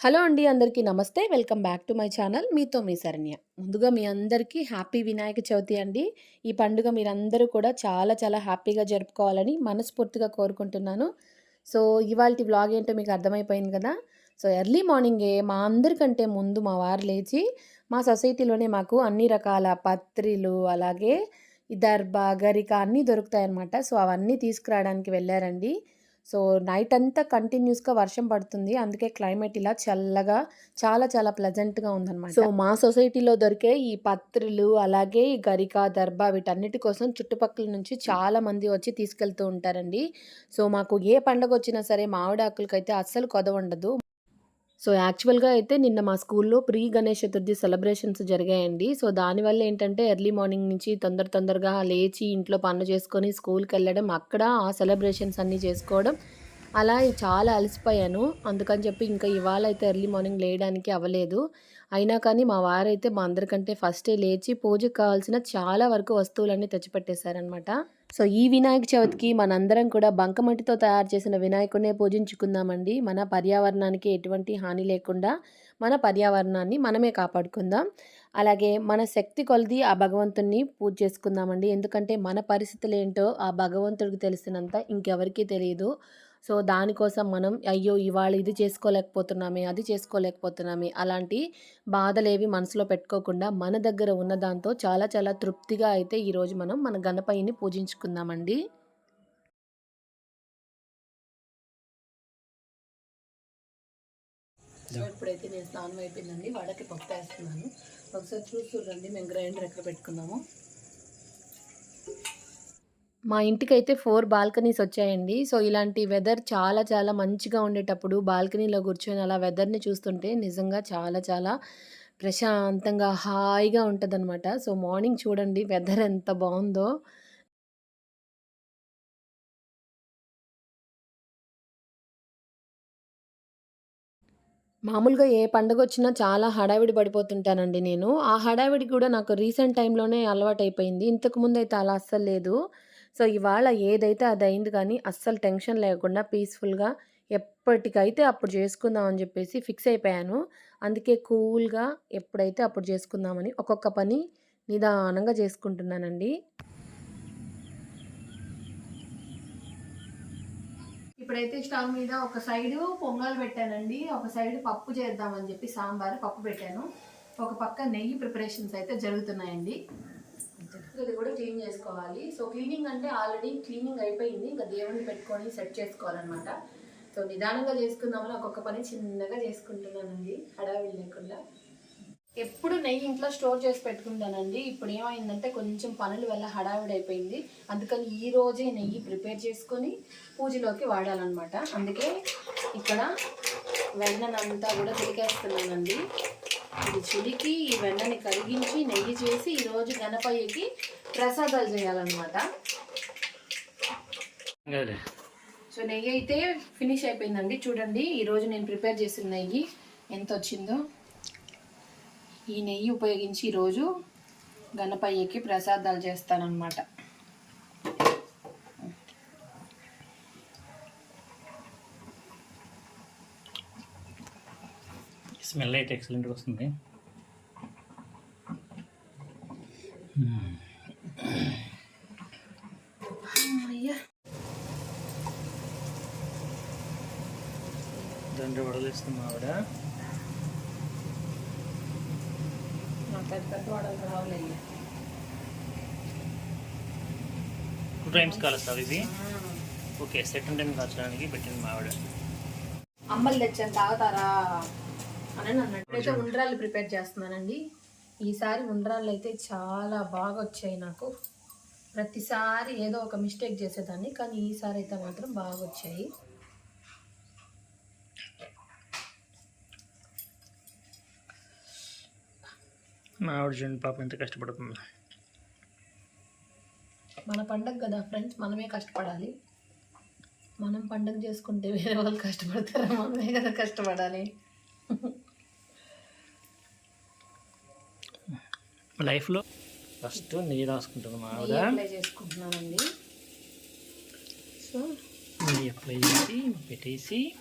Hello అండి అందరికీ నమస్తే. Welcome back to my channel. మీతో మీ శరణ్య. ముందుగా మీ అందరికీ హ్యాపీ వినాయక చవితి అండి. ఈ పండుగ మీరందరూ కూడా చాలా చాలా హ్యాపీగా జరుపుకోవాలని మనస్ఫూర్తిగా కోరుకుంటున్నాను. సో ఇవాళ వ్లాగ్ ఏంటో మీకు అర్థమైపోయింది కదా? సో ఎర్లీ మార్నింగే మా అందరికంటే ముందు మా వారు లేచి మా సొసైటీలోనే మాకు అన్ని రకాల పత్రిలు అలాగే దర్భ గరిక అన్నీ దొరుకుతాయన్నమాట. సో అవన్నీ తీసుకురావడానికి వెళ్ళారండి. సో నైట్ అంతా కంటిన్యూస్గా వర్షం పడుతుంది. అందుకే క్లైమేట్ ఇలా చల్లగా చాలా చాలా ప్లెజెంట్గా ఉందన్నమాట. సో మా సొసైటీలో దొరికే ఈ పత్రులు అలాగే ఈ గరిక దర్భ వీటన్నిటి కోసం చుట్టుపక్కల నుంచి చాలా మంది వచ్చి తీసుకెళ్తూ ఉంటారండి. సో మాకు ఏ పండగ వచ్చినా సరే మామిడాకులకైతే అస్సలు కొదవ ఉండదు సో యాక్చువల్గా అయితే నిన్న మా స్కూల్లో ప్రీ గణేష్ చతుర్థి సెలబ్రేషన్స్ జరిగాయండి. సో దానివల్ల ఏంటంటే ఎర్లీ మార్నింగ్ నుంచి తొందర తొందరగా లేచి ఇంట్లో పనులు చేసుకొని స్కూల్కి వెళ్ళడం అక్కడ ఆ సెలబ్రేషన్స్ అన్నీ చేసుకోవడం అలా చాలా అలసిపోయాను. అందుకని చెప్పి ఇంకా ఇవాళ అయితే ఎర్లీ మార్నింగ్ లేయడానికి అవ్వలేదు. అయినా కానీ మా వారైతే మా అందరికంటే ఫస్టే లేచి పూజకు కావాల్సిన చాలా వరకు వస్తువులన్నీ తెచ్చిపెట్టేశారనమాట సో ఈ వినాయక చవితికి మనందరం కూడా బంకమట్టితో తయారు చేసిన వినాయకుడినే పూజించుకుందామండి. మన పర్యావరణానికి ఎటువంటి హాని లేకుండా మన పర్యావరణాన్ని మనమే కాపాడుకుందాం. అలాగే మన శక్తి కొలది ఆ భగవంతుణ్ణి పూజ చేసుకుందామండి. ఎందుకంటే మన పరిస్థితులు ఏంటో ఆ భగవంతుడికి తెలిసినంత ఇంకెవరికీ తెలియదు సో దానికోసం మనం అయ్యో! ఇవాళ ఇది చేసుకోలేకపోతున్నామే అది చేసుకోలేకపోతున్నామే అలాంటి బాధలేవి మనసులో పెట్టుకోకుండా మన దగ్గర ఉన్న దాంతో చాలా చాలా తృప్తిగా అయితే ఈరోజు మనం మన గణపయ్యని పూజించుకుందామండి. సో ఇప్పుడైతే నేను స్నానం అయిపోయిందండి వాడకి పప్పు వేస్తున్నాను ఒకసారి చూసి చూడండి మేము గ్రైండర్ ఎక్కడ పెట్టుకున్నాము. మా ఇంటికైతే ఫోర్ బాల్కనీస్ వచ్చాయండి. సో ఇలాంటి వెదర్ చాలా చాలా మంచిగా ఉండేటప్పుడు బాల్కనీలో కూర్చొని అలా వెదర్ని చూస్తుంటే నిజంగా చాలా చాలా ప్రశాంతంగా హాయిగా ఉంటుందన్నమాట. సో మార్నింగ్ చూడండి వెదర్ ఎంత బాగుందో. మామూలుగా ఏ పండగ వచ్చినా చాలా హడావిడి పడిపోతుంటానండి నేను. ఆ హడావిడి కూడా నాకు రీసెంట్ టైంలోనే అలవాటైపోయింది. ఇంతకుముందు అయితే అలా అస్సలు లేదు. సో ఇవాళ ఏదైతే అది అయింది కానీ అస్సలు టెన్షన్ లేకుండా పీస్ఫుల్గా ఎప్పటికైతే అప్పుడు చేసుకుందాం అని చెప్పేసి ఫిక్స్ అయిపోయాను. అందుకే కూల్గా ఎప్పుడైతే అప్పుడు చేసుకుందామని ఒక్కొక్క పని నిదానంగా చేసుకుంటున్నానండి. ఇప్పుడైతే స్టవ్ మీద ఒక సైడు పొంగల్ పెట్టానండి. ఒక సైడ్ పప్పు చేద్దామని చెప్పి సాంబార్ పప్పు పెట్టాను. ఒక పక్క నెయ్యి ప్రిపరేషన్స్ అయితే జరుగుతున్నాయండి. ఇది కూడా క్లీన్ చేసుకోవాలి. సో క్లీనింగ్ అంటే ఆల్రెడీ క్లీనింగ్ అయిపోయింది. ఇంకా దేవుడిని పెట్టుకొని సెట్ చేసుకోవాలన్నమాట. సో నిదానంగా చేసుకుందామని ఒక్కొక్క పని చిన్నగా చేసుకుంటున్నానండి. హడావిడి లేకుండా. ఎప్పుడు నెయ్యి ఇంట్లో స్టోర్ చేసి పెట్టుకుంటానండి. ఇప్పుడు ఏమైందంటే కొంచెం పనుల వల్ల హడావిడి అయిపోయింది. అందుకని ఈ రోజే నెయ్యి ప్రిపేర్ చేసుకొని పూజలోకి వాడాలన్నమాట. అందుకే ఇక్కడ వెన్ననంతా కూడా తిరిగేస్తున్నానండి. ఇది చిలికి ఈ వెన్నని కరిగించి నెయ్యి చేసి ఈరోజు గణపయ్యకి ప్రసాదాలు చేయాలన్నమాట. సో నెయ్యి అయితే ఫినిష్ అయిపోయిందండి. చూడండి ఈరోజు నేను ప్రిపేర్ చేసిన నెయ్యి ఎంత వచ్చిందో. ఈ నెయ్యి ఉపయోగించి ఈరోజు గణపయ్యకి ప్రసాదాలు చేస్తానన్నమాట. స్మెల్ అయితే ఎక్సలెంట్గా వస్తుంది. దాంట్లో వడలేస్తుంది ఆవిడ. టూ టైమ్స్ కాలుస్తుంది ఇది ఓకే సెకండ్ టైం కాల్చడానికి పెట్టింది మా ఆవిడ. అమ్మలు తెచ్చాను తాగుతారా? అని అయితే ఉండ్రాళ్ళు ప్రిపేర్ చేస్తున్నానండి. ఈసారి ఉండ్రాళ్ళు అయితే చాలా బాగా వచ్చాయి నాకు. ప్రతిసారి ఏదో ఒక మిస్టేక్ చేసేదాన్ని కానీ ఈసారి అయితే మాత్రం బాగా వచ్చాయి. మా ఆవిడ చూడండి పాప ఎంత కష్టపడుతుంది. మన పండగ కదా ఫ్రెండ్స్ మనమే కష్టపడాలి. మనం పండగ చేసుకుంటే వేరే వాళ్ళు కష్టపడతారా? మనమే కదా కష్టపడాలి. లైఫ్లో? ఫస్ట్ నెయ్యి రాసుకుంటాను మా ఆవిడ. సో నెయ్యి అప్లై చేసి పెట్టేసి.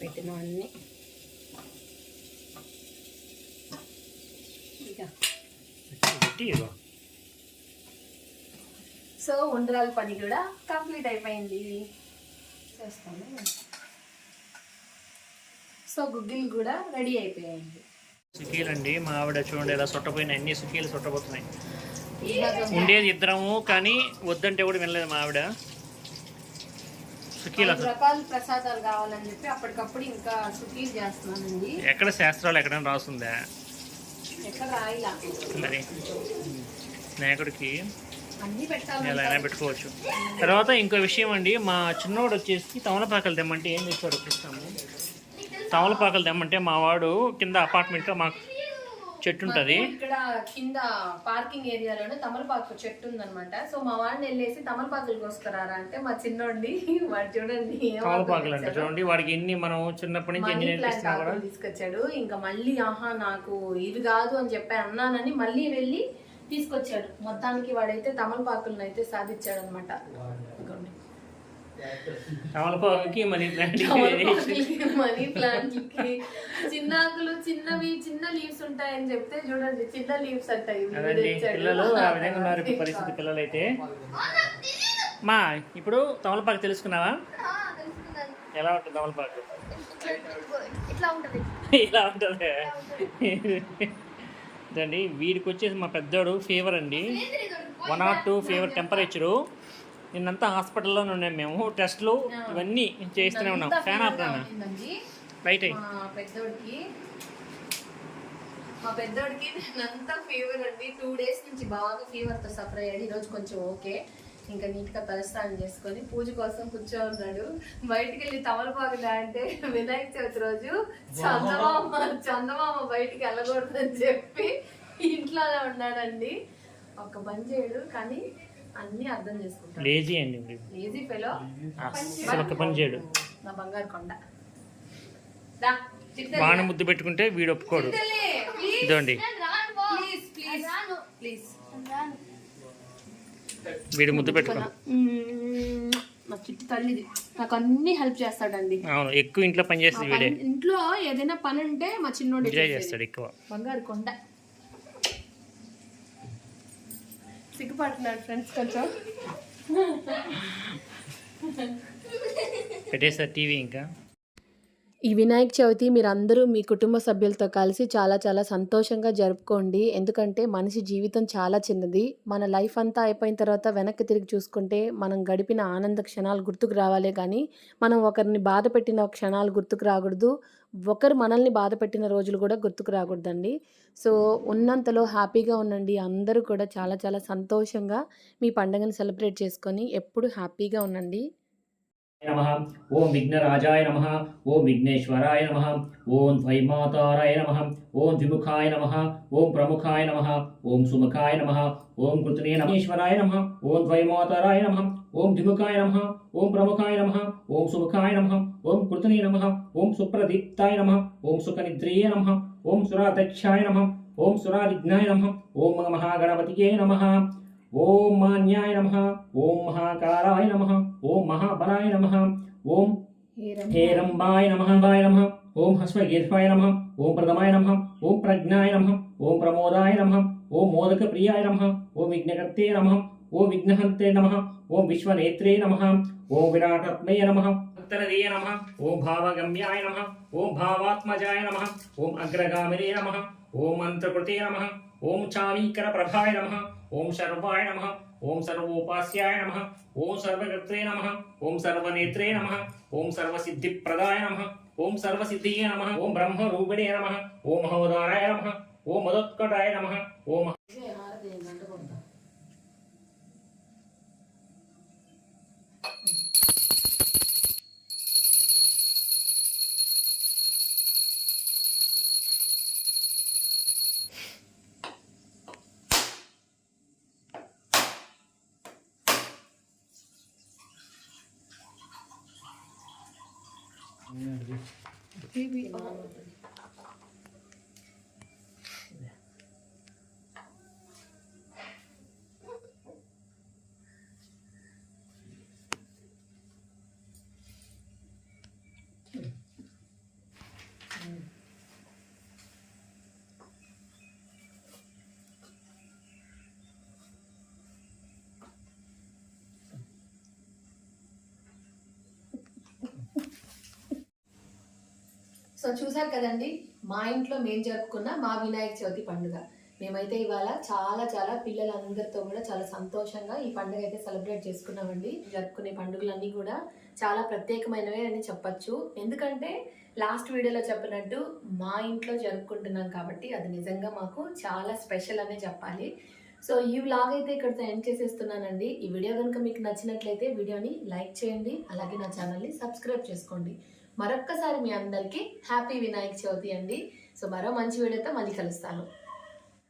పెట్టిన అన్నీ. సో ఉండరాల పని కూడా కంప్లీట్ అయిపోయింది. చేస్తాను. సో గుగ్గిల్ కూడా రెడీ అయిపోయింది. సుఖీలు అండి మా ఆవిడ చూడండి ఇలా సొట్టపోయిన అన్ని సుఖీలు సొట్టబోతున్నాయి. ఇలాగ ఉండేది ఇద్దరము కానీ వద్దంటే కూడా వినలేదు మా ఆవిడ. సుఖీలు ఐదు అసలు. రకాల ప్రసాదాలు కావాలని చెప్పి అప్పటికప్పుడు ఇంకా సుఖీలు చేస్తున్నానండి. ఎక్కడ శాస్త్రాలు ఎక్కడైనా రాస్తుందా ఎక్కడ రాయిలా? మరి అన్ని ఎలా అయినా పెట్టుకోవచ్చు. తర్వాత ఇంకో విషయం అండి మా చిన్నవాడు వచ్చేసి తమలపాకలు తెమ్మంటే ఏం తెచ్చాడు చూస్తాము. తమలపాకలు తెమ్మంటే మా వాడు కింద అపార్ట్మెంట్లో మాకు చెట్టు ఉంటుంది. ఇక్కడ కింద పార్కింగ్ ఏరియాలోనే తమలపాకు చెట్టు ఉందన్నమాట. సో మా వాడిని వెళ్ళేసి తమలపాకులు కోసుకురారా అంటే మా చిన్నోడిని వాడు చూడండి తమలపాకులు అంటే చూడండి వాడికి ఎన్ని మనం చిన్నప్పటి నుంచి ఎన్ని తీసుకొచ్చాడు. ఇంకా మళ్ళీ ఆహా నాకు ఇది కాదు అని చెప్పి అన్నానని మళ్ళీ వెళ్ళి తీసుకొచ్చాడు. మొత్తానికి వాడైతే తమలపాకులను అయితే సాధించాడు అనమాట తమలపాకుకి మనీ ప్లాంట్ మనీ ప్లాంట్కి చిన్న ఆకులు చిన్నవి చిన్న లీవ్స్ ఉంటాయని చెప్తే చూడండి చిన్న లీవ్స్ అంటాయి. పిల్లలు ఆ విధంగా ఉన్నారు ఇప్పుడు పరిస్థితి పిల్లలైతే. మా ఇప్పుడు తమలపాకు తెలుసుకున్నావా? ఎలా ఉంటుంది తమలపాకు? ఇట్లా ఉంటది? ఇలా ఉంటుంది ఇదండి వీడికి వచ్చేసి మా పెద్దోడు ఫీవర్ అండి. One not two fever temperature నిన్నంతా హాస్పిటల్లోనే ఉన్నాం మేము. టెస్ట్లు ఇవన్నీ చేస్తూనే ఉన్నాం. ఫ్యాన్ ఉండిందండి. రైట్ అయ్యి మా పెద్దోడికి మా పెద్దోడికి అంతా ఫీవర్ అండి. టూ డేస్ నుంచి బాగా ఫీవర్తో సఫర్ అయ్యాడు. ఈరోజు కొంచెం ఓకే ఇంకా నీట్గా తలస్నానం చేసుకొని పూజ కోసం కూర్చో ఉన్నాడు బయటికి వెళ్ళి తమలపాకు అంటే వినాయక చవితి రోజు చందమామ చందమామ బయటికి వెళ్ళకూడదని చెప్పి ఇంట్లోనే ఉన్నాడండి. ఒక్క పని చేయడు. కానీ అన్ని అర్థం చేసుకుంటాడు లేజీ అండి. ఈజీ ఫెలో అస్సలు ఒక పని చేయడు నా బంగారు కొండ. వాణి ముద్దు పెట్టుకుంటే వీడు ఒప్పుకోడు ఇదండి రాను పో. ప్లీజ్, ప్లీజ్, రాను. ప్లీజ్. రాను. వీడు ముద్దు పెట్టుకో. నా చిట్టి తల్లిది నాకు అన్ని హెల్ప్ చేస్తాడండి అవును ఎక్కువ ఇంట్లో పని చేస్తుంది వీడే ఇంట్లో ఏదైనా పని ఉంటే మా చిన్నోడు. చేస్తాడు ఎక్కువ బంగారు కొండ సిగ్గుపడుతున్నాడు ఫ్రెండ్స్ కొంచెం. పెట్టేస్తారు టీవీ ఇంకా. ఈ వినాయక చవితి మీరందరూ మీ కుటుంబ సభ్యులతో కలిసి చాలా చాలా సంతోషంగా జరుపుకోండి. ఎందుకంటే మనిషి జీవితం చాలా చిన్నది. మన లైఫ్ అంతా అయిపోయిన తర్వాత వెనక్కి తిరిగి చూసుకుంటే మనం గడిపిన ఆనంద క్షణాలు గుర్తుకు రావాలే కానీ మనం ఒకరిని బాధ పెట్టిన క్షణాలు గుర్తుకు రాకూడదు. ఒకరు మనల్ని బాధ పెట్టిన రోజులు కూడా గుర్తుకు రాకూడదండి. సో ఉన్నంతలో హ్యాపీగా ఉండండి. అందరూ కూడా చాలా చాలా సంతోషంగా మీ పండుగను సెలబ్రేట్ చేసుకొని ఎప్పుడు హ్యాపీగా ఉండండి. నమ ఓం విఘ్నరాజాయ నమ ఓం విఘ్నేశ్వరాయ నమ ఓం ద్వైమాతారాయ నమ ఓం ద్విముఖాయ నమ ఓం ప్రముఖాయ నమ ఓం సుముఖాయ నమ ఓం కృతనే నమేశ్వరాయ నమ ఓం ద్వైమాతారాయ నమ ఓం ద్విముఖాయ నమ ఓం ప్రముఖాయ నమ ఓం సుముఖాయ నమ ఓం కృతనే నమ ఓం సుప్రదీప్తాయ నమ ఓం సుఖనిద్రియే నమ ఓం సురాధ్యక్షాయ నమ ఓం సురావిఘ్నాయ నమ ఓం మహాగణపతియే నమ ఓం మాన్యాయ నమ ఓం మహాకారాయ నమ ఓం మహాబలాయ నమ ఓం హేరంబాయ నమ వాయ నమ ఓం హస్వగీర్వాయ నమ ఓం ప్రథమాయ నమ ఓం ప్రజ్ఞాయ నమ ఓం ప్రమోదాయ నమ ఓం మోదక ప్రియాయ నమ ఓం విఘ్నకర్తే నమ ఓం విఘ్నహంతే నమ ఓం విశ్వనేత్రే నమ ఓం విరాటాత్మయ నమ ఉత్తరదీయ నమ ఓం భావగమ్యాయ నమ ఓం భావాత్మజాయ నమ ఓం అగ్రగామినే నమ ఓం మంత్రకృతే నమ ఓం చామీకర ప్రభాయ నమ ఓం శర్వాయ నమ. ఓం సర్వోపాస్యాయ నమ. ఓం సర్వగత్రే నమ. ఓం సర్వనేత్రే నమ. ఓం సర్వసిద్ధిప్రదాయ నమ. ఓం సర్వసిద్ధియే నమ. ఓం బ్రహ్మరూపిణే నమ. ఓం మహోదారాయ నమ. ఓం మదోత్కటాయ నమ. ఓం Maybe all. సో చూసారు కదండి మా ఇంట్లో మేము జరుపుకున్న మా వినాయక చవితి పండుగ. మేమైతే ఇవాళ చాలా చాలా పిల్లలందరితో కూడా చాలా సంతోషంగా ఈ పండుగ అయితే సెలబ్రేట్ చేసుకున్నామండి. జరుపుకునే పండుగలన్నీ కూడా చాలా ప్రత్యేకమైనవే అని చెప్పచ్చు. ఎందుకంటే లాస్ట్ వీడియోలో చెప్పినట్టు మా ఇంట్లో జరుపుకుంటున్నాం కాబట్టి అది నిజంగా మాకు చాలా స్పెషల్ అనే చెప్పాలి. సో ఈ వ్లాగ్ అయితే ఇక్కడితో ఎండ్ చేసేస్తున్నానండి. ఈ వీడియో కనుక మీకు నచ్చినట్లయితే వీడియోని లైక్ చేయండి అలాగే నా ఛానల్ని సబ్స్క్రైబ్ చేసుకోండి. మరొక్కసారి మీ అందరికీ హ్యాపీ వినాయక చవితి అండి. సో మరో మంచి వీడియోతో మళ్ళీ కలుస్తాను.